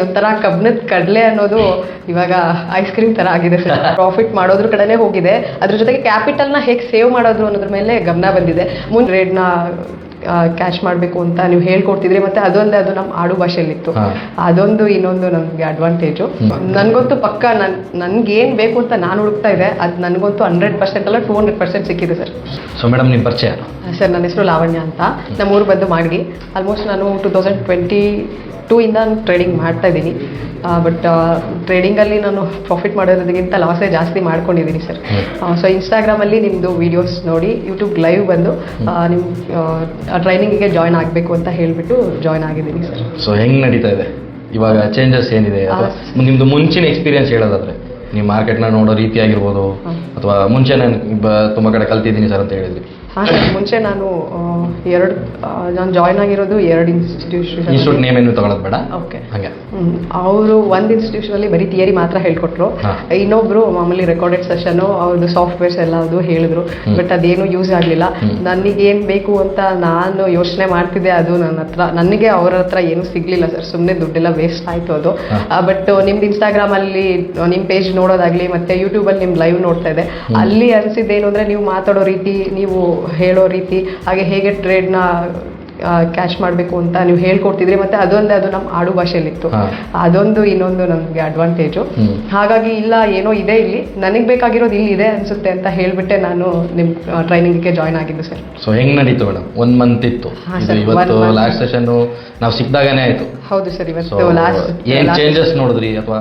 ಒಂಥರ ಕಬ್ಬಿಣದ ಕಡಲೆ ಅನ್ನೋದು ಇವಾಗ ಐಸ್ ಕ್ರೀಮ್ ತರ ಆಗಿದೆ ಸರ್. ಪ್ರಾಫಿಟ್ ಮಾಡೋದ್ರ ಕಡೆನೇ ಹೋಗಿದೆ. ಅದ್ರ ಜೊತೆಗೆ ಕ್ಯಾಪಿಟಲ್ನ ಹೇಗೆ ಸೇವ್ ಮಾಡೋದು ಅನ್ನೋದ್ರ ಮೇಲೆ ಗಮನ ಬಂದಿದೆ. ಮುಂದೆ ನ ಕ್ಯಾಶ್ ಮಾಡಬೇಕು ಅಂತ ನೀವು ಹೇಳ್ಕೊಡ್ತಿದ್ರಿ ಮತ್ತೆ ಅದೊಂದೇ ಅದು ನಮ್ಮ ಆಡು ಭಾಷೆಯಲ್ಲಿತ್ತು. ಅದೊಂದು ಇನ್ನೊಂದು ನಮಗೆ ಅಡ್ವಾಂಟೇಜು ನನಗಂತೂ ಪಕ್ಕ ನನ್ ನನ್ಗೆ ಏನು ಬೇಕು ಅಂತ ನಾನು ಹುಡುಕ್ತಾ ಇದೆ ಅದು ನನಗಂತೂ ಹಂಡ್ರೆಡ್ ಪರ್ಸೆಂಟ್ ಅಲ್ಲ ಟೂ ಹಂಡ್ರೆಡ್ ಪರ್ಸೆಂಟ್ ಸಿಕ್ಕಿದೆ ಸರ್. ಸೊ ಮೇಡಮ್ ನಿಮ್ಮ ಪರಿಚಯ? ಸರ್ ನನ್ನ ಹೆಸರು ಲಾವಣ್ಯ ಅಂತ. ನಮ್ಮ ಊರು ಬಂದು ಮಾಡಿ ಆಲ್ಮೋಸ್ಟ್ ನಾನು ಟೂ ತೌಸಂಡ್ ಟ್ವೆಂಟಿ ಟೂ ಇಂದ ಟ್ರೇಡಿಂಗ್ ಮಾಡ್ತಾ ಇದ್ದೀನಿ. ಬಟ್ ಟ್ರೇಡಿಂಗಲ್ಲಿ ನಾನು ಪ್ರಾಫಿಟ್ ಮಾಡೋದಕ್ಕಿಂತ ಲಾಸೇ ಜಾಸ್ತಿ ಮಾಡ್ಕೊಂಡಿದ್ದೀನಿ ಸರ್ ಸೊ ಇನ್ಸ್ಟಾಗ್ರಾಮಲ್ಲಿ ನಿಮ್ಮದು ವೀಡಿಯೋಸ್ ನೋಡಿ ಯೂಟ್ಯೂಬ್ ಲೈವ್ ಬಂದು ನಿಮ್ಮ ಟ್ರೈನಿಂಗಿಗೆ ಜಾಯ್ನ್ ಆಗಬೇಕು ಅಂತ ಹೇಳಿಬಿಟ್ಟು ಜಾಯ್ನ್ ಆಗಿದ್ದೀನಿ ಸರ್ ಸೊ ಹೆಂಗೆ ನಡೀತಾ ಇದೆ? ಇವಾಗ ಚೇಂಜಸ್ ಏನಿದೆ? ನಿಮ್ಮದು ಮುಂಚಿನ ಎಕ್ಸ್ಪೀರಿಯನ್ಸ್ ಹೇಳೋದಾದ್ರೆ ನೀವು ಮಾರ್ಕೆಟ್ನ ನೋಡೋ ರೀತಿ ಆಗಿರ್ಬೋದು ಅಥವಾ ಮುಂಚೆ ನಾನು ತುಂಬ ಕಡೆ ಕಲ್ತಿದ್ದೀನಿ ಸರ್ ಅಂತ ಹೇಳಿದ್ವಿ ಸರ್ ಮುಂಚೆ ನಾನು ಎರಡು ನಾನು ಜಾಯ್ನ್ ಆಗಿರೋದು ಎರಡು ಇನ್ಸ್ಟಿಟ್ಯೂಷನ್ ನೇಮ್ ಏನು ತಗೊಳ್ಳೋದು ಬೇಡ? ಓಕೆ ಹಾಗೆ. ಅವರು ಒಂದು ಇನ್ಸ್ಟಿಟ್ಯೂಷನಲ್ಲಿ ಬರೀ ಥಿಯರಿ ಮಾತ್ರ ಹೇಳ್ಕೊಟ್ರು. ಇನ್ನೊಬ್ರು ಮಾಮೂಲಿ ರೆಕಾರ್ಡೆಡ್ ಸೆಷನ್ ಅವ್ರದ್ದು ಸಾಫ್ಟ್ವೇರ್ಸ್ ಎಲ್ಲ ಅದು ಹೇಳಿದ್ರು. ಬಟ್ ಅದೇನು ಯೂಸ್ ಆಗಲಿಲ್ಲ. ನನಗೆ ಏನು ಬೇಕು ಅಂತ ನಾನು ಯೋಚನೆ ಮಾಡ್ತಿದ್ದೆ ಅದು ನನ್ನ ಹತ್ರ. ನನಗೆ ಅವ್ರ ಹತ್ರ ಏನು ಸಿಗ್ಲಿಲ್ಲ ಸರ್. ಸುಮ್ಮನೆ ದುಡ್ಡೆಲ್ಲ ವೇಸ್ಟ್ ಆಯ್ತು ಅದು. ಬಟ್ ನಿಮ್ದು ಇನ್ಸ್ಟಾಗ್ರಾಮ್ ಅಲ್ಲಿ ನಿಮ್ಮ ಪೇಜ್ ನೋಡೋದಾಗ್ಲಿ ಮತ್ತೆ ಯೂಟ್ಯೂಬಲ್ಲಿ ನಿಮ್ ಲೈವ್ ನೋಡ್ತಾ ಇದೆ ಅಲ್ಲಿ ಅನ್ಸಿದ್ದೇನು ಅಂದ್ರೆ ನೀವು ಮಾತಾಡೋ ರೀತಿ ನೀವು ಹೇಳೋ ರೀತಿ ಹಾಗೆ ಹೇಗೆ ಟ್ರೇಡ್ನ ಕ್ಯಾಶ್ ಮಾಡಬೇಕು ಅಂತ ನೀವು ಹೇಳ್ಕೊಡ್ತಿದ್ರಿ ಮತ್ತೆ ಅದೊಂದೇ ಅದು ನಮ್ಮ ಆಡು ಭಾಷೆಯಲ್ಲಿತ್ತು. ಅದೊಂದು ಇನ್ನೊಂದು ನಮಗೆ ಅಡ್ವಾಂಟೇಜು. ಹಾಗಾಗಿ ಇಲ್ಲ ಏನೋ ಇದೆ ಇಲ್ಲಿ. ನನಗೆ ಬೇಕಾಗಿರೋದು ಇಲ್ಲಿ ಇದೆ ಅನ್ಸುತ್ತೆ ಅಂತ ಹೇಳ್ಬಿಟ್ಟೆ ನಾನು ನಿಮ್ಮ ಟ್ರೈನಿಂಗ್ಗೆ ಜಾಯ್ನ್ ಆಗಿದ್ದು ಸರ್ ಸೊ ಹೆಂಗೆ ನಡೀತು ಮೇಡಮ್ ಒಂದು ಮಂತ್ ಇತ್ತು. ಇವತ್ತು ಲಾಸ್ಟ್ ಸೆಷನ್ ನಾವು ಸಿಕ್ಕಿದಾಗನೇ ಆಯಿತು. ಹೌದು ಸರ್ ಇವತ್ತು ಲಾಸ್ಟ್ ಏನು ಚೇಂಜಸ್ ನೋಡಿದ್ರಿ ಅಥವಾ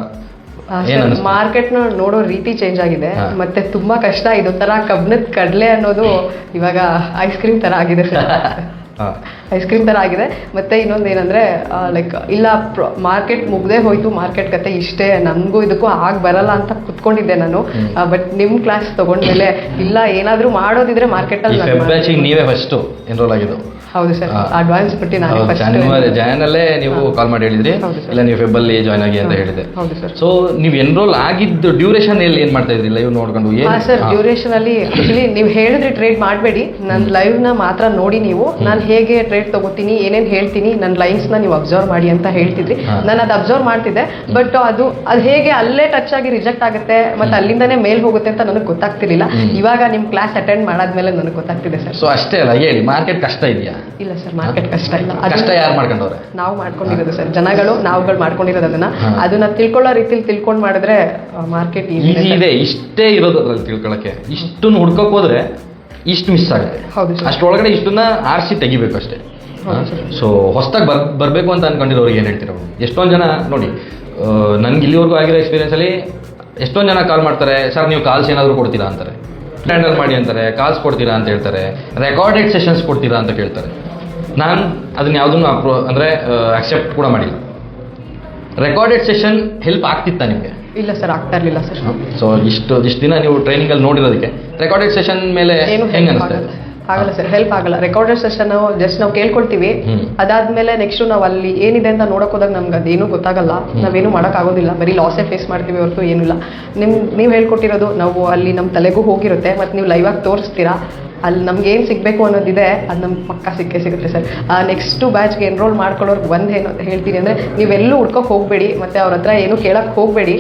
ಮಾರ್ಕೆಟ್ನ ನೋಡೋ ರೀತಿ ಚೇಂಜ್ ಆಗಿದೆ. ಮತ್ತೆ ತುಂಬಾ ಕಷ್ಟ. ಇದೊಂಥರ ಕಬ್ಬಿಣದ ಕಡಲೆ ಅನ್ನೋದು ಇವಾಗ ಐಸ್ ಕ್ರೀಮ್ ತರ ಆಗಿದೆ. ಸರ್ ಐಸ್ ಕ್ರೀಮ್ ಥರ ಆಗಿದೆ. ಮತ್ತೆ ಇನ್ನೊಂದು ಏನಂದ್ರೆ ಲೈಕ್ ಇಲ್ಲ ಮಾರ್ಕೆಟ್ ಮುಗ್ದೇ ಹೋಯ್ತು ಮಾರ್ಕೆಟ್ ಕತೆ ಇಷ್ಟೇ. ನನಗೂ ಇದಕ್ಕೂ ಆಗ್ ಬರಲ್ಲ ಅಂತ ಕುತ್ಕೊಂಡಿದ್ದೆ ನಾನು. ಬಟ್ ನಿಮ್ಮ ಕ್ಲಾಸ್ ತೊಗೊಂಡ್ಮೇಲೆ ಇಲ್ಲ ಏನಾದರೂ ಮಾಡೋದಿದ್ರೆ ಮಾರ್ಕೆಟಲ್ಲಿ ನೀವೇ ಫಸ್ಟ್ ಎನ್ರೋಲ್ ಆಗಿದ್ದು. ಹೌದು ಸರ್. ಅಡ್ವಾನ್ಸ್ ಬಿಟ್ಟು ನಾನು ಜಾನ್ವರಿ ಜಾನಲ್ಲೇ ನೀವು ಕಾಲ್ ಮಾಡಿ ಹೇಳಿದ್ರಿ. ಇಲ್ಲ ನೀವು ಫೆಬ್ಬಲ್ಲಿ ಜಾಯ್ನ್ ಆಗಿ ಅಂತ ಹೇಳಿದೆ ಹೌದು ಸರ್ ಸೊ ನೀವು ಎನ್ರೋಲ್ ಆಗಿದ್ದು ಡ್ಯೂರೇಷನ್ ಎಲ್ಲಿ ಏನ್ ಮಾಡ್ತಾ ಇದ್ರಿ ಲೈವ್ ನೋಡ್ಕೊಂಡು ಸರ್ ಡ್ಯೂರೇಷನ್ ಅಲ್ಲಿ ಆಕ್ಚುಲಿ ನೀವು ಹೇಳಿದ್ರೆ ಟ್ರೇಡ್ ಮಾಡಬೇಡಿ. ನನ್ನ ಲೈವ್ನ ಮಾತ್ರ ನೋಡಿ ನೀವು. ನಾನು ಹೇಗೆ ಟ್ರೇಡ್ ತಗೋತೀನಿ ಏನೇನ್ ಹೇಳ್ತೀನಿ ನನ್ನ ಲೈನ್ಸ್ನ ನೀವು ಅಬ್ಸರ್ವ್ ಮಾಡಿ ಅಂತ ಹೇಳ್ತಿದ್ರಿ. ನಾನು ಅದು ಅಬ್ಸರ್ವ್ ಮಾಡ್ತಿದ್ದೆ ಬಟ್ ಅದು ಅದು ಹೇಗೆ ಅಲ್ಲೇ ಟಚ್ ಆಗಿ ರಿಜೆಕ್ಟ್ ಆಗುತ್ತೆ ಮತ್ತೆ ಅಲ್ಲಿಂದನೇ ಮೇಲ್ ಹೋಗುತ್ತೆ ಅಂತ ನನಗೆ ಗೊತ್ತಾಗ್ತಿರ್ಲಿಲ್ಲ. ಇವಾಗ ನಿಮ್ ಕ್ಲಾಸ್ ಅಟೆಂಡ್ ಮಾಡಾದ್ಮೇಲೆ ನನಗೆ ಗೊತ್ತಾಗ್ತಿದೆ ಸರ್. ಸೊ ಅಷ್ಟೇ ಅಲ್ಲ ಹೇಳಿ ಮಾರ್ಕೆಟ್ ಕಷ್ಟ ಇದೆಯಾ? ಇಲ್ಲ ಸರ್ ಮಾರ್ಕೆಟ್ ಕಷ್ಟ ಇಲ್ಲ. ಕಷ್ಟ ಯಾರು ಮಾಡ್ಕೊಂಡವ್ರೆ? ನಾವು ಮಾಡ್ಕೊಂಡಿರೋದು ಸರ್ ಜನಗಳು ನಾವುಗಳು ಮಾಡ್ಕೊಂಡಿರೋದು ಅದನ್ನ. ಅದನ್ನ ತಿಳ್ಕೊಳ್ಳೋ ರೀತಿಲಿ ತಿಳ್ಕೊಂಡ್ ಮಾಡಿದ್ರೆ ಮಾರ್ಕೆಟ್ ಇದೆ ಇಷ್ಟೇ ಇರೋದು ಅದ್ರಲ್ಲಿ ತಿಳ್ಕೊಳಕ್ಕೆ. ಇಷ್ಟನ್ನು ಹುಡ್ಕೋಕ್ ಹೋದ್ರೆ ಇಷ್ಟು ಮಿಸ್ ಆಗುತ್ತೆ ಹೌದು ಸರ್. ಅಷ್ಟರೊಳಗಡೆ ಇಷ್ಟನ್ನ ಆರಿಸಿ ತೆಗಿಬೇಕು ಅಷ್ಟೇ. ಸೊ ಹೊಸದಾಗಿ ಬರ್ ಬರಬೇಕು ಅಂತ ಅನ್ಕೊಂಡಿರೋರಿಗೆ ಏನು ಹೇಳ್ತೀರಾ ಎಷ್ಟೊಂದು ಜನ ನೋಡಿ ನನ್ಗೆ ಇಲ್ಲಿವರೆಗೂ ಆಗಿರೋ ಎಕ್ಸ್ಪೀರಿಯನ್ಸಲ್ಲಿ ಎಷ್ಟೊಂದು ಜನ ಕಾಲ್ ಮಾಡ್ತಾರೆ ಸರ್ ನೀವು ಕಾಲ್ಸ್ ಏನಾದರೂ ಕೊಡ್ತೀರಾ? ಅಂತಾರೆ. ಹ್ಯಾಂಡಲ್ ಮಾಡಿ ಅಂತಾರೆ ಕಾಲ್ಸ್ ಕೊಡ್ತೀರಾ? ಅಂತ ಹೇಳ್ತಾರೆ. ರೆಕಾರ್ಡೆಡ್ ಸೆಷನ್ಸ್ ಕೊಡ್ತೀರಾ ಅಂತ ಕೇಳ್ತಾರೆ. ನಾನು ಅದನ್ನ ಯಾವುದನ್ನು ಅಪ್ರೋ ಅಂದರೆ ಅಕ್ಸೆಪ್ಟ್ ಕೂಡ ಮಾಡಿಲ್ಲ. ರೆಕಾರ್ಡೆಡ್ ಸೆಷನ್ ಹೆಲ್ಪ್ ಆಗ್ತಿತ್ತಾ ನಿಮಗೆ? ಇಲ್ಲ ಸರ್ ಆಗ್ತಾ ಇರಲಿಲ್ಲ ಸರ್. ಸೊ ಇಷ್ಟು ಇಷ್ಟು ದಿನ ನೀವು ಟ್ರೈನಿಂಗ್ ಅಲ್ಲಿ ನೋಡಿರೋದಕ್ಕೆ. ರೆಕಾರ್ಡೆಡ್ ಸೆಷನ್ ಮೇಲೆ ಏನು ಹೆಂಗೆ ಆಗಲ್ಲ. ಸರ್ ಹೆಲ್ಪ್ ಆಗಲ್ಲ. ರೆಕಾರ್ಡೆಡ್ ಸೆಷನ್ ಜಸ್ಟ್ ನಾವು ಕೇಳ್ಕೊಳ್ತೀವಿ. ಅದಾದ್ಮೇಲೆ ನೆಕ್ಸ್ಟ್ ನಾವು ಅಲ್ಲಿ ಏನಿದೆ ಅಂತ ನೋಡಕ್ ಹೋದಾಗ ನಮ್ಗೆ ಅದೇನು ಗೊತ್ತಾಗಲ್ಲ. ನಾವೇನು ಮಾಡಕ್ ಆಗೋದಿಲ್ಲ. ಬರೀ ಲಾಸೇ ಫೇಸ್ ಮಾಡ್ತೀವಿ ಹೊರತು ಏನಿಲ್ಲ. ನಿಮ್ ನೀವು ಹೇಳ್ಕೊಟ್ಟಿರೋದು ನಾವು ಅಲ್ಲಿ ನಮ್ಮ ತಲೆಗೂ ಹೋಗಿರುತ್ತೆ. ಮತ್ತೆ ನೀವು ಲೈವ್ ಆಗಿ ತೋರಿಸ್ತೀರಾ. ಅಲ್ಲಿ ನಮ್ಗೆ ಏನು ಸಿಗಬೇಕು ಅನ್ನೋದಿದೆ ಅದು ನಮ್ಗೆ ಪಕ್ಕ ಸಿಕ್ಕೇ ಸಿಗುತ್ತೆ ಸರ್. ನೆಕ್ಸ್ಟು ಬ್ಯಾಚ್ಗೆ ಎನ್ರೋಲ್ ಮಾಡ್ಕೊಳ್ಳೋರ್ಗೆ ಒಂದು ಏನು ಹೇಳ್ತೀನಿ ಅಂದರೆ ನೀವೆಲ್ಲೂ ಹುಡ್ಕೋಕೆ ಹೋಗಬೇಡಿ ಮತ್ತೆ ಅವ್ರ ಹತ್ರ ಏನು ಕೇಳೋಕ್ಕೆ ಹೋಗಬೇಡಿ.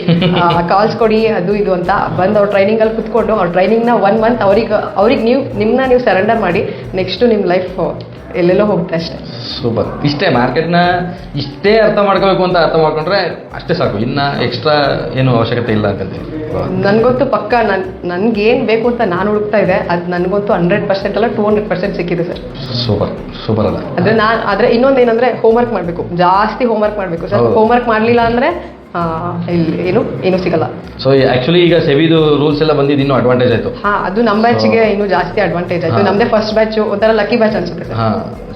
ಕಾಲ್ಸ್ ಕೊಡಿ ಅದು ಇದು ಅಂತ. ಬಂದು ಅವ್ರ ಟ್ರೈನಿಂಗಲ್ಲಿ ಕುತ್ಕೊಂಡು ಅವ್ರ ಟ್ರೈನಿಂಗ್ನ ಒನ್ ಮಂತ್ ಅವ್ರಿಗೆ ಅವ್ರಿಗೆ ನೀವು ನಿಮ್ಮನ್ನ ನೀವು ಸರೆಂಡರ್ ಮಾಡಿ ನೆಕ್ಸ್ಟು ನಿಮ್ಮ ಲೈಫ್ ಎಲ್ಲೆಲ್ಲೋ ಹೋಗುತ್ತೆ ಅಷ್ಟೇ. ಸೂಪರ್ ಇಷ್ಟೇ ಮಾರ್ಕೆಟ್ನ ಇಷ್ಟೇ ಅರ್ಥ ಮಾಡ್ಕೋಬೇಕು ಅಂತ ಅರ್ಥ ಮಾಡ್ಕೊಂಡ್ರೆ ಅಷ್ಟೇ ಸಾಕು. ಇನ್ನು ಎಕ್ಸ್ಟ್ರಾ ಏನು ಅವಶ್ಯಕತೆ ಇಲ್ಲ ಅಂತಂದ್ರೆ ನನಗಂತೂ ಪಕ್ಕ ನನ್ ನನ್ಗೆ ಏನು ಬೇಕು ಅಂತ ನಾನು ಹುಡುಕ್ತಾ ಇದೆ ಅದು ನನಗಂತೂ ಹಂಡ್ರೆಡ್ ಪರ್ಸೆಂಟ್ ಅಲ್ಲ ಟೂ ಹಂಡ್ರೆಡ್ ಪರ್ಸೆಂಟ್ ಸಿಕ್ಕಿದೆ ಸರ್. ಸೂಪರ್ ಸೂಪರ್ ಅಲ್ಲ. ಅಂದ್ರೆ ನಾನು ಆದ್ರೆ ಇನ್ನೊಂದು ಏನಂದ್ರೆ ಹೋಮ್ವರ್ಕ್ ಮಾಡಬೇಕು. ಜಾಸ್ತಿ ಹೋಮ್ವರ್ಕ್ ಮಾಡಬೇಕು ಸರ್. ಹೋಮ್ವರ್ಕ್ ಮಾಡಲಿಲ್ಲ ಅಂದ್ರೆ ಇಲ್ಲಿ ಏನು ಏನು ಸಿಗಲ್ಲ. ಸೊ ಆಕ್ಚುಲಿ ಈಗ ಸೆವಿದು ರೂಲ್ಸ್ ಎಲ್ಲ ಬಂದಿದ್ದು ಇನ್ನೂ ಅಡ್ವಾಂಟೇಜ್ ಆಯ್ತು. ಹಾ ಅದು ನಮ್ಮ ಬ್ಯಾಚ್ಗೆ ಇನ್ನೂ ಜಾಸ್ತಿ ಅಡ್ವಾಂಟೇಜ್ ಆಯ್ತು. ನಮ್ಮದೇ ನಮ್ದೇ ಫಸ್ಟ್ ಬ್ಯಾಚ್ ಒಂಥರ ಲಕ್ಕಿ ಬ್ಯಾಚ್ ಅನ್ಸುತ್ತೆ ಸರ್. ಹಾ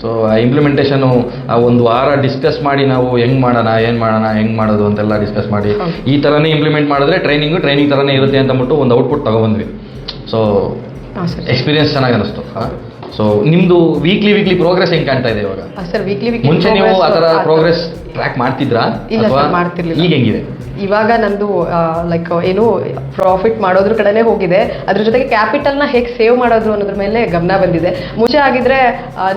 ಸೊ ಆ ಇಂಪ್ಲಿಮೆಂಟೇಷನು ಆ ಒಂದು ವಾರ ಡಿಸ್ಕಸ್ ಮಾಡಿ ನಾವು ಹೆಂಗ್ ಮಾಡೋಣ ಏನ್ ಮಾಡೋಣ ಹೆಂಗ್ ಮಾಡೋದು ಅಂತೆಲ್ಲ ಡಿಸ್ಕಸ್ ಮಾಡಿ. ಈ ತರನೇ ಇಂಪ್ಲಿಮೆಂಟ್ ಮಾಡಿದ್ರೆ ಟ್ರೈನಿಂಗ್ ಟ್ರೈನಿಂಗ್ ತರನೇ ಇರುತ್ತೆ ಅಂತ ಅಂದ್ಬಿಟ್ಟು ಒಂದು ಔಟ್ಪುಟ್ ತೊಗೊಬಂದ್ವಿ ಸೊ ಎಕ್ಸ್ಪೀರಿಯನ್ಸ್ ಚೆನ್ನಾಗಿ ಅನಿಸ್ತು ಸೊ ನಿಮ್ದು ವೀಕ್ಲಿ ವೀಕ್ಲಿ ಪ್ರೋಗ್ರೆಸ್ ಹೆಂಗ್ ಕಾಣ್ತಾ ಇದೆ ಇವಾಗ? ಸರ್ ವೀಕ್ಲಿ ವೀಕ್ಲಿ ಮುಂಚೆ ನೀವು ಆ ಥರ ಪ್ರೋಗ್ರೆಸ್ ಟ್ರ್ಯಾಕ್ ಮಾಡ್ತಿದ್ರಾ? ಇಲ್ಲ ಅಥವಾ ಮಾಡ್ತಿರ್ಲಿಲ್ಲ. ಈಗ ಹೆಂಗಿದೆ? ಇವಾಗ ನಂದು ಲೈಕ್ ಏನು ಪ್ರಾಫಿಟ್ ಮಾಡೋದ್ರ ಕಡೆನೇ ಹೋಗಿದೆ. ಅದ್ರ ಜೊತೆಗೆ ಕ್ಯಾಪಿಟಲ್ನ ಹೇಗೆ ಸೇವ್ ಮಾಡೋದು ಅನ್ನೋದ್ರ ಮೇಲೆ ಗಮನ ಬಂದಿದೆ. ಮುಂಚೆ ಆಗಿದ್ರೆ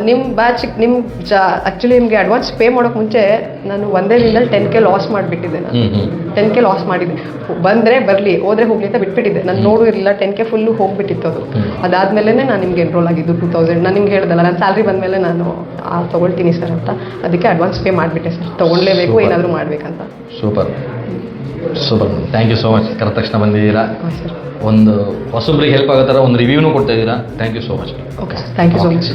ನಿಮ್ಮ ಬ್ಯಾಚ್ ನಿಮ್ಮ ಜಾ ಆ್ಯಕ್ಚುಲಿ ನಿಮಗೆ ಅಡ್ವಾನ್ಸ್ ಪೇ ಮಾಡೋಕೆ ಮುಂಚೆ ನಾನು ಒಂದೇ ದಿನದಲ್ಲಿ ಟೆನ್ ಕೆ ಲಾಸ್ ಮಾಡಿಬಿಟ್ಟಿದ್ದೆ ನಾನು. ಟೆನ್ ಕೆ ಲಾಸ್ ಮಾಡಿದ್ದೆ. ಬಂದರೆ ಬರಲಿ ಹೋದರೆ ಹೋಗ್ಲಿ ಅಂತ ಬಿಟ್ಬಿಟ್ಟಿದ್ದೆ. ನಾನು ನೋಡು ಇರಲಿಲ್ಲ ಟೆನ್ ಕೆ ಫುಲ್ಲು ಹೋಗ್ಬಿಟ್ಟಿತ್ತು ಅದು. ಅದಾದ್ಮೇಲೆ ನಾನು ನಿಮ್ಗೆ ಎನ್ರೋಲ್ ಆಗಿದ್ದು ಟೂ ತೌಸಂಡ್ ನಾನು ನಿಮ್ಗೆ ಹೇಳ್ದಲ್ಲ ನಾನು ಸ್ಯಾಲ್ರಿ ಬಂದಮೇಲೆ ನಾನು ತಗೊಳ್ತೀನಿ ಸರ್ ಅಂತ. ಅದಕ್ಕೆ ಅಡ್ವಾನ್ಸ್ ಪೇ ಮಾಡಿಬಿಟ್ಟೆ ಸರ್ ತೊಗೊಳ್ಲೇಬೇಕು Super. ಏನಾದರೂ ಮಾಡಬೇಕಂತ. Super. Super. Thank you so much ಕರೆದ ತಕ್ಷಣ ಬಂದಿದ್ದೀರಾ? ಒಂದು ಹೊಸಬ್ರಿಗೆ ಹೆಲ್ಪ್ ಆಗೋ ಥರ ಒಂದು ರಿವ್ಯೂನು ಕೊಡ್ತಾ ಇದ್ದೀರಾ? Thank you so much okay thank you so much